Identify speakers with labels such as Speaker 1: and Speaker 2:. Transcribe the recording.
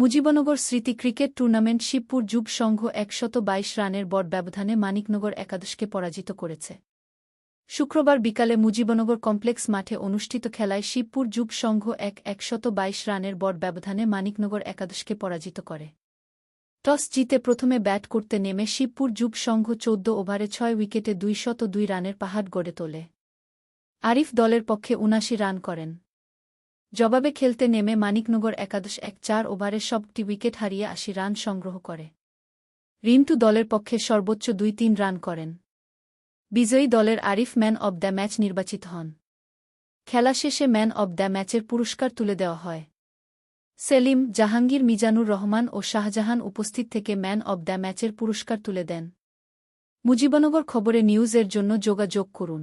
Speaker 1: মুজিবনগর স্মৃতি cricket tournament Shibpur যুব সংঘ একশত বাইশ রানের বড় ব্যবধানে মানিকনগর একাদশকে পরাজিত করেছে শুক্রবার বিকালে মুজিবনগর কমপ্লেক্স মাঠে অনুষ্ঠিত খেলায় শিবপুর যুব সংঘ এক একশত বাইশ রানের বড় ব্যবধানে মানিকনগর একাদশকে পরাজিত করে টস জিতে প্রথমে ব্যাট করতে নেমে শিবপুর যুব সংঘ চোদ্দ ওভারে ছয় উইকেটে দুইশত দুই রানের পাহাড় গড়ে তোলে আরিফ দলের পক্ষে উনাশি রান করেন জবাবে খেলতে নেমে মানিকনগর একাদশ এক চার ওভারে সবটি উইকেট হারিয়ে আশি রান সংগ্রহ করে রিন্টু দলের পক্ষে সর্বোচ্চ দুই তিন রান করেন বিজয়ী দলের Arif man of the match নির্বাচিত হন খেলা শেষে ম্যান অব দ্য ম্যাচের পুরস্কার তুলে দেওয়া হয় সেলিম জাহাঙ্গীর মিজানুর রহমান ও শাহজাহান উপস্থিত থেকে ম্যান অব দ্য ম্যাচের পুরস্কার তুলে দেন মুজিবনগর খবরে নিউজের জন্য যোগাযোগ করুন